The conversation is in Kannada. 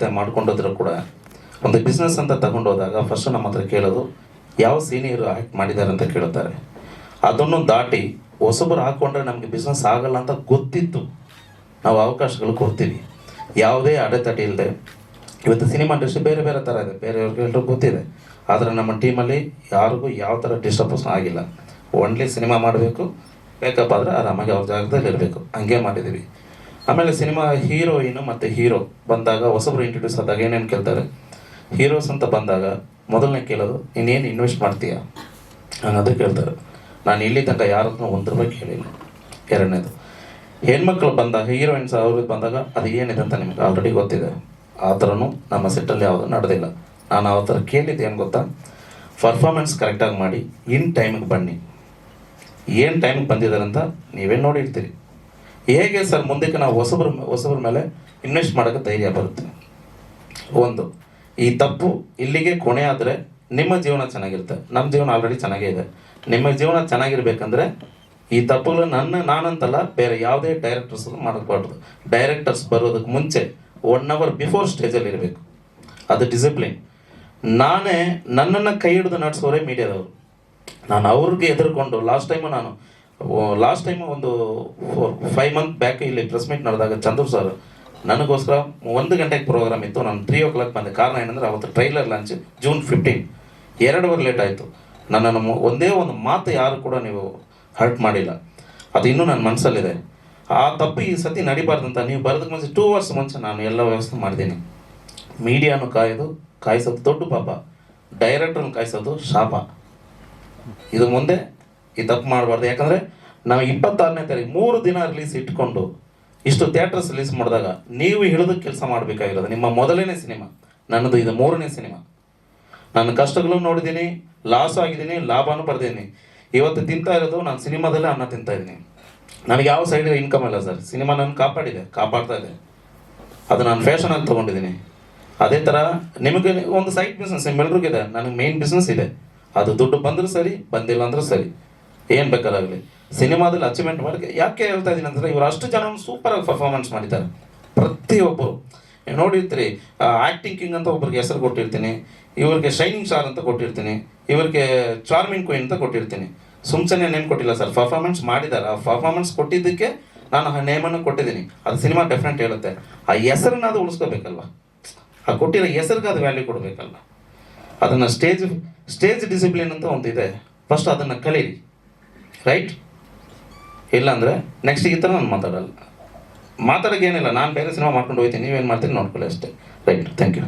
ಕತೆ ಮಾಡ್ಕೊಂಡಿದ್ರು ಕೂಡ ಒಂದು ಬಿಸ್ನೆಸ್ ಅಂತ ತಗೊಂಡೋದಾಗ ಫಸ್ಟ್ ನಮ್ಮ ಹತ್ರ ಕೇಳೋದು, ಯಾವ ಸೀನಿಯರು ಆ್ಯಕ್ಟ್ ಮಾಡಿದ್ದಾರೆ ಅಂತ ಕೇಳುತ್ತಾರೆ ಅದನ್ನು ದಾಟಿ ಹೊಸಬರು ಹಾಕ್ಕೊಂಡ್ರೆ ನಮಗೆ ಬಿಸ್ನೆಸ್ ಆಗಲ್ಲ ಅಂತ ಗೊತ್ತಿತ್ತು. ನಾವು ಅವಕಾಶಗಳು ಕೊಡ್ತೀವಿ. ಯಾವುದೇ ಅಡೆತಡೆ ಇಲ್ಲದೆ. ಇವತ್ತು ಸಿನಿಮಾ ಇಂಡಸ್ಟ್ರಿ ಬೇರೆ ಬೇರೆ ಥರ ಇದೆ. ಬೇರೆಯವ್ರಿಗೆ ಎಲ್ಲರೂ ಗೊತ್ತಿದೆ. ಆದರೆ ನಮ್ಮ ಟೀಮಲ್ಲಿ ಯಾರಿಗೂ ಯಾವ ಥರ ಡಿಸ್ಟರ್ಬನ್ಸ್ ಆಗಿಲ್ಲ. ಓನ್ಲಿ ಸಿನಿಮಾ ಮಾಡಬೇಕು ಬೇಕಪ್ಪ ಆದರೆ ಆರಾಮಾಗಿ ಅವ್ರ ಜಾಗದಲ್ಲಿ ಇರಬೇಕು ಹಂಗೆ ಮಾಡಿದ್ದೀವಿ. ಆಮೇಲೆ ಸಿನಿಮಾ ಹೀರೋಯಿನ್ ಮತ್ತು ಹೀರೋ ಬಂದಾಗ ಹೊಸಬ್ರು ಇಂಟ್ರೊಡ್ಯೂಸ್ ಆದಾಗ ಏನೇನು ಕೇಳ್ತಾರೆ? ಹೀರೋಸ್ ಅಂತ ಬಂದಾಗ ಮೊದಲನೇ ಕೇಳೋದು, ನೀನೇನು ಇನ್ವೆಸ್ಟ್ ಮಾಡ್ತೀಯಾ? ಅನ್ನೋದು ಕೇಳ್ತಾರೆ. ನಾನು ಇಲ್ಲಿ ತನಕ ಯಾರ ಒಂದು ರೂಪಾಯಿ ಕೇಳಿಲ್ಲ. ಎರಡನೇದು, ಹೆಣ್ಮಕ್ಳು ಬಂದಾಗ ಹೀರೋಯಿನ್ಸ್ ಅವ್ರಿಗೆ ಬಂದಾಗ ಅದು ಏನಿದೆ ಅಂತ ನಿಮಗೆ ಆಲ್ರೆಡಿ ಗೊತ್ತಿದೆ. ಆ ಥರನೂ ನಮ್ಮ ಸೆಟ್ಟಲ್ಲಿ ಯಾವುದು ನಡೆದಿಲ್ಲ. ನಾನು ಆ ಥರ ಕೇಳಿದ್ದು ಏನು ಗೊತ್ತಾ? ಪರ್ಫಾರ್ಮೆನ್ಸ್ ಕರೆಕ್ಟಾಗಿ ಮಾಡಿ ಇನ್ ಟೈಮಿಗೆ ಬನ್ನಿ. ಏನು ಟೈಮಿಗೆ ಬಂದಿದ್ದಾರೆ ಅಂತ ನೀವೇ ನೋಡಿರ್ತೀರಿ. ಹೇಗೆ ಸರ್ ಮುಂದಕ್ಕೆ ನಾವು ಹೊಸಬ್ರ ಹೊಸಬ್ರ ಮೇಲೆ ಇನ್ವೆಸ್ಟ್ ಮಾಡೋಕ್ಕೆ ಧೈರ್ಯ ಬರುತ್ತೆ? ಒಂದು, ಈ ತಪ್ಪು ಇಲ್ಲಿಗೆ ಕೊನೆ ಆದರೆ ನಿಮ್ಮ ಜೀವನ ಚೆನ್ನಾಗಿರುತ್ತೆ. ನಮ್ಮ ಜೀವನ ಆಲ್ರೆಡಿ ಚೆನ್ನಾಗೇ ಇದೆ. ನಿಮ್ಮ ಜೀವನ ಚೆನ್ನಾಗಿರ್ಬೇಕಂದ್ರೆ ಈ ತಪ್ಪುಗಳು ನನ್ನ ನಾನಂತಲ್ಲ, ಬೇರೆ ಯಾವುದೇ ಡೈರೆಕ್ಟರ್ಸ್ ಮಾಡಬಾರ್ದು. ಡೈರೆಕ್ಟರ್ಸ್ ಬರೋದಕ್ಕೆ ಮುಂಚೆ ಒನ್ ಅವರ್ ಬಿಫೋರ್ ಸ್ಟೇಜಲ್ಲಿ ಇರಬೇಕು. ಅದು ಡಿಸಿಪ್ಲಿನ್ ನಾನೇ ನನ್ನನ್ನು ಕೈ ಹಿಡಿದು ನಡೆಸೋರೆ ಮೀಡಿಯಾದವರು ನಾನು ಅವ್ರಿಗೆ ಹೆದರ್ಕೊಂಡು ಲಾಸ್ಟ್ ಟೈಮು ನಾನು ಲಾಸ್ಟ್ ಟೈಮ್ ಒಂದು ಫೋರ್ ಫೈವ್ ಮಂತ್ ಬ್ಯಾಕ್ ಇಲ್ಲಿ ಪ್ರೆಸ್ ಮೀಟ್ ನಡೆದಾಗ ಚಂದ್ರ ಸರ್ ನನಗೋಸ್ಕರ ಒಂದು ಗಂಟೆಗೆ ಪ್ರೋಗ್ರಾಮ್ ಇತ್ತು. ನಾನು ತ್ರೀ ಓ ಕ್ಲಾಕ್ ಬಂದೆ. ಕಾರಣ ಏನಂದರೆ ಅವತ್ತು ಟ್ರೈಲರ್ ಲಾಂಚ್ ಜೂನ್ ಫಿಫ್ಟೀನ್ ಎರಡುವರೆ ಲೇಟ್ ಆಯಿತು. ನನ್ನನ್ನು ಒಂದೇ ಒಂದು ಮಾತು ಯಾರು ಕೂಡ ನೀವು ಹರ್ಟ್ ಮಾಡಿಲ್ಲ. ಅದು ಇನ್ನೂ ನನ್ನ ಮನಸ್ಸಲ್ಲಿದೆ ಆ ತಪ್ಪು ಈ ಸತಿ ನಡಿಬಾರ್ದಂತ ನೀವು ಬರೋದಕ್ಕೆ ಮುಂಚೆ ಟೂ ಅವರ್ಸ್ ಮುಂಚೆ ನಾನು ಎಲ್ಲ ವ್ಯವಸ್ಥೆ ಮಾಡಿದ್ದೀನಿ. ಮೀಡಿಯಾನು ಕಾಯೋದು, ಕಾಯಿಸೋದು ದೊಡ್ಡ ಪಾಪ. ಡೈರೆಕ್ಟ್ರನ್ನು ಕಾಯಿಸೋದು ಶಾಪ. ಇದು ಮುಂದೆ ಈ ತಪ್ಪು ಮಾಡಬಾರ್ದು. ಯಾಕಂದರೆ ನಾವು ಇಪ್ಪತ್ತಾರನೇ ತಾರೀಕು ಮೂರು ದಿನ ರಿಲೀಸ್ ಇಟ್ಕೊಂಡು ಇಷ್ಟು ಥಿಯೇಟರ್ಸ್ ರಿಲೀಸ್ ಮಾಡಿದಾಗ ನೀವು ಹಿಡಿದು ಕೆಲಸ ಮಾಡಬೇಕಾಗಿರೋದು. ನಿಮ್ಮ ಮೊದಲನೇ ಸಿನಿಮಾ, ನನ್ನದು ಇದು ಮೂರನೇ ಸಿನಿಮಾ. ನನ್ನ ಕಷ್ಟಗಳು ನೋಡಿದ್ದೀನಿ ಲಾಸ್ ಆಗಿದ್ದೀನಿ, ಲಾಭನೂ ಪಡೆದಿದ್ದೀನಿ. ಇವತ್ತು ತಿಂತಾ ಇರೋದು ನಾನು ಸಿನಿಮಾದಲ್ಲೇ ಅನ್ನ ತಿಂತಾ ಇದ್ದೀನಿ. ನನಗೆ ಯಾವ ಸೈಡ್ ಇನ್ಕಮ್ ಇಲ್ಲ ಸರ್. ಸಿನಿಮಾ ನನ್ನ ಕಾಪಾಡಿದೆ, ಕಾಪಾಡ್ತಾ ಇದೆ. ಅದು ನಾನು ಫ್ಯಾಷನ್ ಅಂತ ತೊಗೊಂಡಿದ್ದೀನಿ. ಅದೇ ಥರ ನಿಮಗೆ ಒಂದು ಸೈಡ್ ಬಿಸ್ನೆಸ್ ನಿಮ್ಮೆಲ್ರಿಗಿದೆ ನನಗೆ ಮೇನ್ ಬಿಸ್ನೆಸ್ ಇದೆ. ಅದು ದುಡ್ಡು ಬಂದರೂ ಸರಿ, ಬಂದಿಲ್ಲ ಅಂದರೂ ಸರಿ. ಏನು ಬೇಕಾದಾಗಲಿ. ಸಿನಿಮಾದಲ್ಲಿ ಅಚೀವ್ಮೆಂಟ್ ಮಾಡೋಕ್ಕೆ ಯಾಕೆ ಹೇಳ್ತಾ ಇದ್ದೀನಿ ಅಂತಂದರೆ ಇವರು ಅಷ್ಟು ಜನ ಸೂಪರಾಗಿ ಪರ್ಫಾರ್ಮೆನ್ಸ್ ಮಾಡಿದ್ದಾರೆ. ಪ್ರತಿಯೊಬ್ಬರು. ನೋಡಿರ್ತೀರಿ ಆ್ಯಕ್ಟಿಂಗ್ ಕಿಂಗ್ ಅಂತ ಒಬ್ಬರಿಗೆ ಹೆಸರು ಕೊಟ್ಟಿರ್ತೀನಿ, ಇವ್ರಿಗೆ ಶೈನಿಂಗ್ ಸ್ಟಾರ್ ಅಂತ ಕೊಟ್ಟಿರ್ತೀನಿ, ಇವ್ರಿಗೆ ಚಾರ್ಮಿಂಗ್ ಕ್ವೀನ್ ಅಂತ ಕೊಟ್ಟಿರ್ತೀನಿ. ಸುಮ್ಸನೆ ನೇಮ್ ಕೊಟ್ಟಿಲ್ಲ ಸರ್ ಪರ್ಫಾರ್ಮೆನ್ಸ್ ಮಾಡಿದ್ದಾರೆ. ಆ ಪರ್ಫಾರ್ಮೆನ್ಸ್ ಕೊಟ್ಟಿದ್ದಕ್ಕೆ ನಾನು ಆ ನೇಮನ್ನು ಕೊಟ್ಟಿದ್ದೀನಿ. ಅದು ಸಿನಿಮಾ ಡೆಫಿನೆಟ್ ಹೇಳುತ್ತೆ. ಆ ಹೆಸರನ್ನ ಅದು ಉಳಿಸ್ಕೋಬೇಕಲ್ವ? ಆ ಕೊಟ್ಟಿರೋ ಹೆಸರಿಗೆ ಅದು ವ್ಯಾಲ್ಯೂ ಕೊಡಬೇಕಲ್ಲ ಅದನ್ನು ಸ್ಟೇಜ್ ಸ್ಟೇಜ್ ಡಿಸಿಪ್ಲಿನ್ ಅಂತ ಇದೆ ಫಸ್ಟ್ ಅದನ್ನು ಕಲೀರಿ. ರೈಟ್ ಇಲ್ಲಾಂದರೆ ನೆಕ್ಸ್ಟ್ ಈ ಥರ ನಾನು ಮಾತಾಡಲ್ಲ. ಮಾತಾಡೋಕ್ಕೇನಿಲ್ಲ ನಾನು ಬೇರೆ ಸಿನಿಮಾ ಮಾಡ್ಕೊಂಡು ಹೋಗ್ತೀನಿ, ನೀವೇನು ಮಾಡ್ತೀನಿ ನೋಡ್ಕೊಳ್ಳಿ ಅಷ್ಟೇ. Right thank you